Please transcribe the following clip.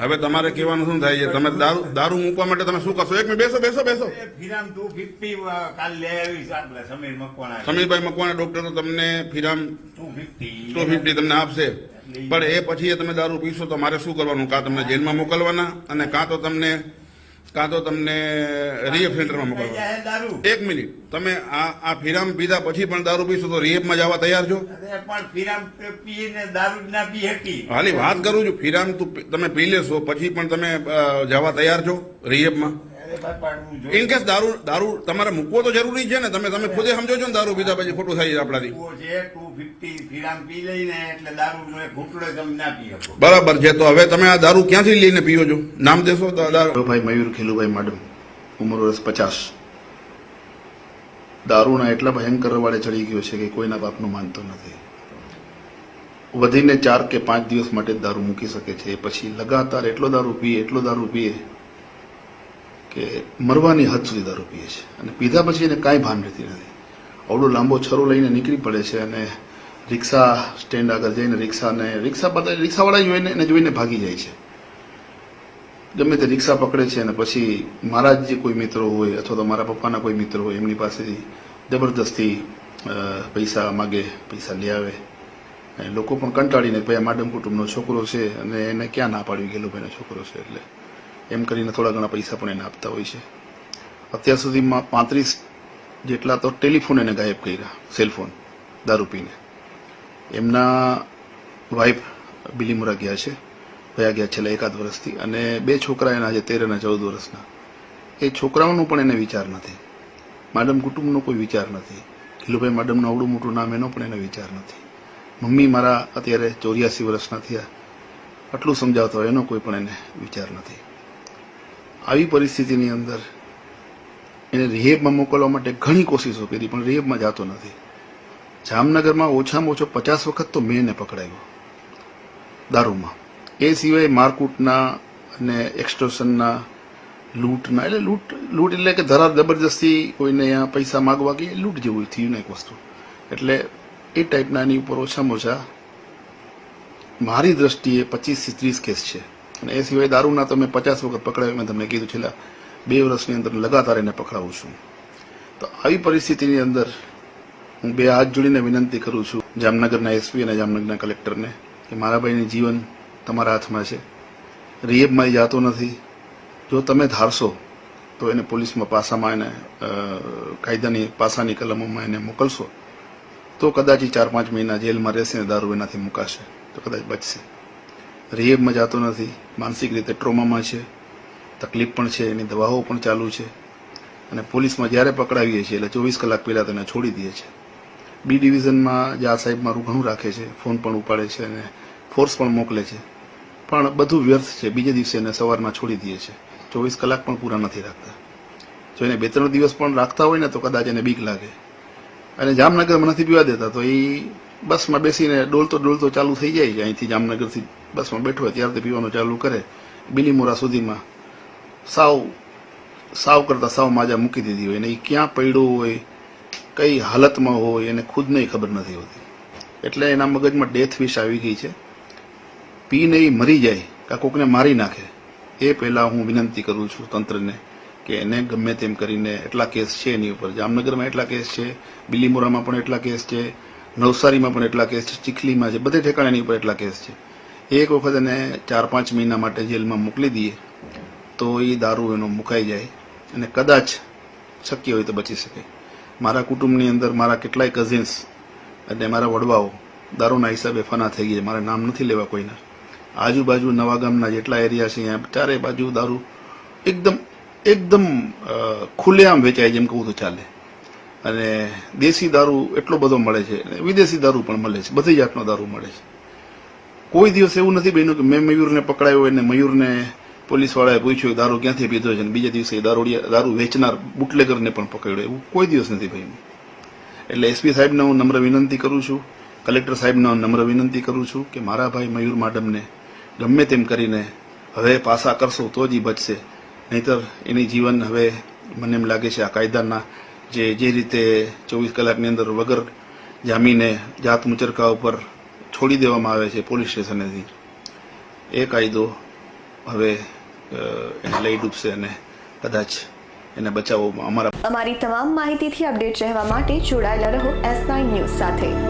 હવે તમારે કહેવાનું શું થાય છે? તમે દારૂ દારૂ મૂકવા માટે તમે શું કરશો? એક મિનિટ બેસો બેસો બેસો. સમીરભાઈ મકવાણા ડોક્ટર તમને ફિરામ ટુ ફિફ્ટી. તમને આપશે. પણ એ પછી તમે દારૂ પીશો તો મારે શું કરવાનું? કાં તમને જેલમાં મોકલવાના? અને કાં તો તમને કાં તો તમને રીએફેન્ડરમાં મોકલવા એક મિનિટ. તમે આ આ ફિરામ પીધા પછી પણ દારૂ પીશો તો રીએફમાં જવા તૈયાર છો? પણ ફિરામ પીને દારૂ ના પી હતી હાલી વાત કરું છું. ફિરામ તું તમે પી લેશો પછી પણ તમે જવા તૈયાર છો જોઈ ઇન કેસ દારૂ દારૂ તમારે મૂકવો તો જરૂરી છે ને તમે તમે ખુદે સમજો છો ને દારૂ પીધા પછી ખોટું થાય છે આપણાથી. બરાબર છે તો હવે તમે આ દારૂ ક્યાંથી લઈને પીવો છો? નામ દેશો દારૂ. ભાઈ મયુર ખેલુભાઈ માડમ ઉંમર વર્ષ પચાસ. દારૂના એટલા ભયંકર વાળે ચડી ગયો છે કે કોઈના બાપનું માનતો નથી. વધીને ચાર કે પાંચ દિવસ માટે દારૂ મૂકી શકે છે. પછી લગાતાર એટલો દારૂ પીએ એટલો દારૂ પીએ કે મરવાની હદ સુધી દારૂ પીએ છે. અને પીધા પછી એને કાંઈ ભાન રહેતી નથી. અવડો લાંબો છરો લઈને નીકળી પડે છે અને રિક્ષા સ્ટેન્ડ આગળ જઈને રિક્ષાને રિક્ષા બધા રિક્ષાવાળા જોઈને એને જોઈને ભાગી જાય છે. ગમે તે રિક્ષા પકડે છે અને પછી મારા જે કોઈ મિત્રો હોય અથવા તો મારા પપ્પાના કોઈ મિત્રો હોય, એમની પાસેથી જબરદસ્તી પૈસા માગે, પૈસા લઈ આવે. લોકો પણ કંટાળીને ભાઈ માડમ કુટુંબનો છોકરો છે અને એને ક્યાં ના પાડવી ગેલુભાઈનો છોકરો છે એટલે એમ કરીને થોડા ઘણા પૈસા પણ એને આપતા હોય છે. અત્યાર સુધીમાં પાંત્રીસ જેટલા તો ટેલિફોન એને ગાયબ કર્યા, સેલફોન, દારૂ પીને. એમના વાઇફ બિલીમુરા ગયા છે ભયા ગયા છેલ્લા એકાદ વર્ષથી અને બે છોકરા એના આજે તેર અને ચૌદ વર્ષના. એ છોકરાઓનો પણ એને વિચાર નથી. માડમ કુટુંબનો કોઈ વિચાર નથી. ખીલુભાઈ માડમનું અવડું મોટું નામ એનો પણ એને વિચાર નથી. મમ્મી મારા અત્યારે ચોર્યાસી વર્ષના થયા. આટલું સમજાવતો એનો કોઈ પણ એને વિચાર નથી. આવી પરિસ્થિતિની અંદર એને રિહેબમાં મોકલવા માટે ઘણી કોશિશો કરી, પણ રિહેબમાં જતો નથી. જામનગરમાં ઓછામાં ઓછો પચાસ વખત તો મેં એને પકડાયો. દારૂમાં. એ સિવાય મારકૂટના અને એક્સટોર્શનના લૂંટના, એટલે લૂંટ લૂંટ એટલે કે ધરા જબરજસ્તી કોઈને અહીંયા પૈસા માગવા કે લૂંટ જેવું થયું ને એક વસ્તુ. એટલે એ ટાઈપના એની ઉપર ઓછામાં ઓછા મારી દ્રષ્ટિએ પચીસથી ત્રીસ કેસ છે. અને એ સિવાય દારૂના તમે પચાસ વખત પકડાવ્યો, મેં તમને કીધું છેલ્લા બે વર્ષની અંદર લગાતાર એને પકડાવું છું. તો આવી પરિસ્થિતિની અંદર હું બે હાથ જોડીને વિનંતી કરું છું જામનગરના એસપી અને જામનગરના કલેક્ટરને કે મારા ભાઈની જીવન તમારા હાથમાં છે. એ જાતો નથી. જો તમે ધારશો, તો એને પોલીસમાં પાસામાં એને કાયદાની પાસાની કલમોમાં એને મોકલશો, તો કદાચ ચાર પાંચ મહિના જેલમાં રહેશે ને દારૂ એનાથી મુકાશે, તો કદાચ બચશે. રિએબમાં જાતો નથી, માનસિક રીતે ટ્રોમામાં છે, તકલીફ પણ છે, એની દવાઓ પણ ચાલુ છે. અને પોલીસમાં જ્યારે પકડાવીએ છીએ, એટલે ચોવીસ કલાક પહેલાં તેને છોડી દઈએ છે બી ડિવિઝનમાં જે આ સાહેબ મારું ઘણું રાખે છે ફોન પણ ઉપાડે છે અને ફોર્સ પણ મોકલે છે. પણ બધું વ્યર્થ છે, બીજે દિવસે એને સવારમાં છોડી દઈએ છે ચોવીસ કલાક પણ પૂરા નથી રાખતા. જો એને બે ત્રણ દિવસ પણ રાખતા હોય ને, તો કદાચ એને બીક લાગે. અને જામનગરમાં નથી પીવા દેતા, તો એ બસમાં બેસીને ડોલતો ડોલતો ચાલુ થઈ જાય છે. અહીંથી જામનગરથી બસમાં બેઠો હોય ત્યારથી પીવાનું ચાલુ કરે. બિલીમોરા સુધીમાં સાવ સાવ કરતાં સાવ માજા મૂકી દીધી હોય. અને એ ક્યાં પડ્યો હોય, કઈ હાલતમાં હોય, એને ખુદને ખબર નથી હોતી. એટલે એના મગજમાં ડેથ વિશ આવી ગઈ છે. પીને એ મરી જાય કાં કોકને મારી નાખે. એ પહેલાં હું વિનંતી કરું છું તંત્રને કે એને ગમે તેમ કરીને એટલા કેસ છે એની ઉપર. જામનગરમાં એટલા કેસ છે, બિલીમોરામાં પણ એટલા કેસ છે. નવસારીમાં પણ એટલા કેસ છે, ચીખલીમાં છે, બધે ઠેકાણાની ઉપર એટલા કેસ છે. એક વખત એને ચાર પાંચ મહિના માટે જેલમાં મોકલી દઈએ, તો એ દારૂ એનો મુકાઈ જાય અને કદાચ શક્ય હોય તો બચી શકે. મારા કુટુંબની અંદર મારા કેટલાય કઝિન્સ અને મારા વડવાઓ દારૂના હિસાબે ફના થઈ ગયા મારે નામ નથી લેવા કોઈના. આજુબાજુ નવા ગામના જેટલા એરિયા છે, અહીંયા ચારે બાજુ દારૂ એકદમ એકદમ ખુલ્લેઆમ વેચાય જેમ કહું તો ચાલે. અને દેશી દારૂ એટલો બધો મળે છે વિદેશી દારૂ પણ મળે છે. બધી જાતનો દારૂ મળે છે. કોઈ દિવસ એવું નથી બન્યું કે મેં મયુરને પકડાયો અને મયુરને પોલીસવાળાએ પૂછ્યું, દારૂ ક્યાંથી પીધો છે? અને બીજા દિવસે દારૂડિયા, દારૂ વેચનાર બુટલેગરને પણ પકડ્યો. એવું કોઈ દિવસ નથી બન્યું. એટલે એસપી સાહેબને હું નમ્ર વિનંતી કરું છું, કલેક્ટર સાહેબને હું નમ્ર વિનંતી કરું છું કે મારા ભાઈ મયુર માડમને ગમે તેમ કરીને હવે પાસા કરશો તો જ એ બચશે. નહીતર એની જીવન હવે મને એમ લાગે છે આ કાયદાના જે જે રીતે ચોવીસ કલાકની અંદર વગર જામીને જાત મુચરકા ઉપર છોડી દેવામાં આવે છે પોલીસ સ્ટેશનેથી, એ કાયદો હવે એને લઈ ડૂબશે અને કદાચ એને બચાવવામાં અમારા અમારી તમામ માહિતીથી અપડેટ રહેવા માટે જોડાયેલા રહો એસ નાઇન ન્યૂઝ સાથે.